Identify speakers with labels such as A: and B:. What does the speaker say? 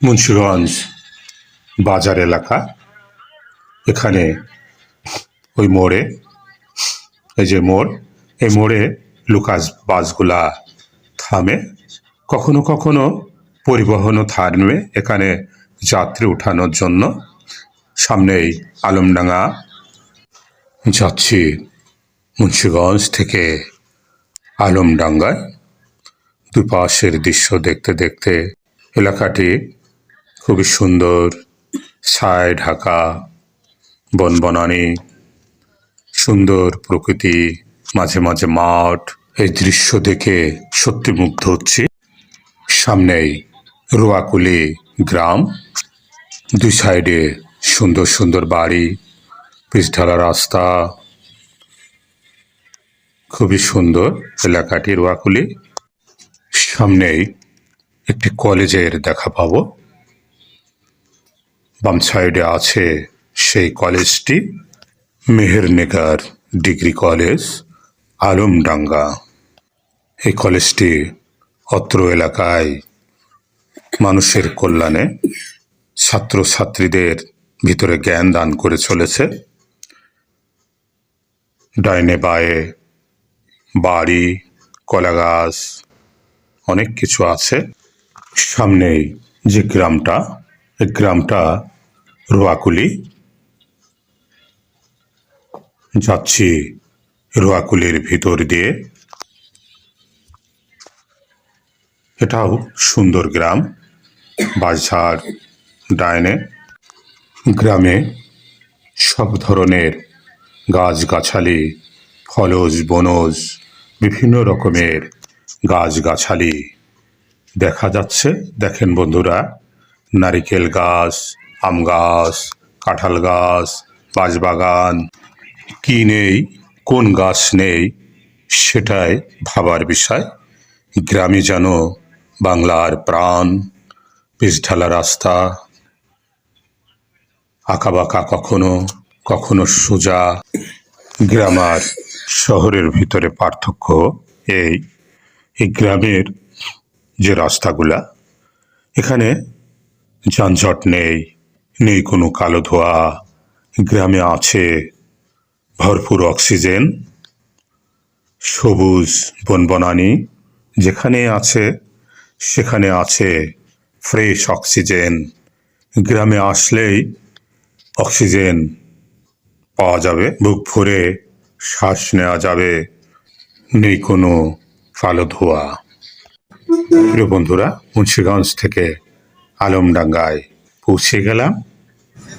A: মুন্সিগঞ্জ বাজার এলাকা। এখানে ওই মোড়ে, এই যে মোড়, এই মোড়ে লুকাস বাসগুলা থামে। কখনো কখনো পরিবহনও থামে এখানে যাত্রী উঠানোর জন্য। সামনেই আলমডাঙ্গা। যাচ্ছি মুন্সিগঞ্জ থেকে আলমডাঙ্গায়। দুই পাশের দৃশ্য দেখতে দেখতে এলাকাটি খুবই সুন্দর ছায় ঢাকা, বনবনানি, সুন্দর প্রকৃতি, মাঝে মাঝে মাঠ, এই দৃশ্য দেখে সত্যি মুগ্ধ হচ্ছি। সামনেই রোয়াকুলি গ্রাম, দুই সাইডে সুন্দর সুন্দর বাড়ি, পিচঢালা রাস্তা। খুবই সুন্দর এলাকাটি রোয়াকুলি। সামনেই একটি কলেজের দেখা পাবো। বাম সাইডে আছে সেই কলেজটি মেহেরনেগার ডিগ্রি কলেজ, আলমডাঙ্গা। এই কলেজটি অত্র এলাকায় মানুষের কল্যাণে ছাত্রছাত্রীদের ভিতরে জ্ঞান দান করে চলেছে। ডাইনে বায়ে বাড়ি কলা গাছ অনেক কিছু আছে। সামনেই যে গ্রামটা, এই গ্রামটা রোয়াকুলি। যাচ্ছি রোয়াকুলির ভিতর দিয়ে। এটাও সুন্দর গ্রাম বাঁশঝাড় ডাইনে। গ্রামে সব ধরনের গাছগাছালি, ফলজ, বনজ, বিভিন্ন রকমের গাছগাছালি দেখা যাচ্ছে। দেখেন বন্ধুরা, নারিকেল গাছ আম গাছ, কাঁঠাল গাছ বাঁশবাগান কী নেই, কোন গাছ নেই, সেটাই ভাবার বিষয়। গ্রামে যেন বাংলার প্রাণ পিচঢালা রাস্তা, আঁকাবাঁকা কখনো কখনো সোজা, গ্রাম আর শহরের ভিতরে পার্থক্য এই। এই গ্রামের যে রাস্তাগুলা, এখানে যানজট নেই নেই কোনো কালো ধোয়া। গ্রামে আছে ভরপুর অক্সিজেন। সবুজ বনবনানি যেখানে আছে, সেখানে আছে ফ্রেশ অক্সিজেন। গ্রামে আসলেই অক্সিজেন পাওয়া যাবে, বুক ভরে শ্বাস নেওয়া যাবে। নেই কোনো কালো ধোয়া। প্রিয় বন্ধুরা, মুন্সিগঞ্জ থেকে আলমডাঙ্গায় পৌঁছে গেলাম।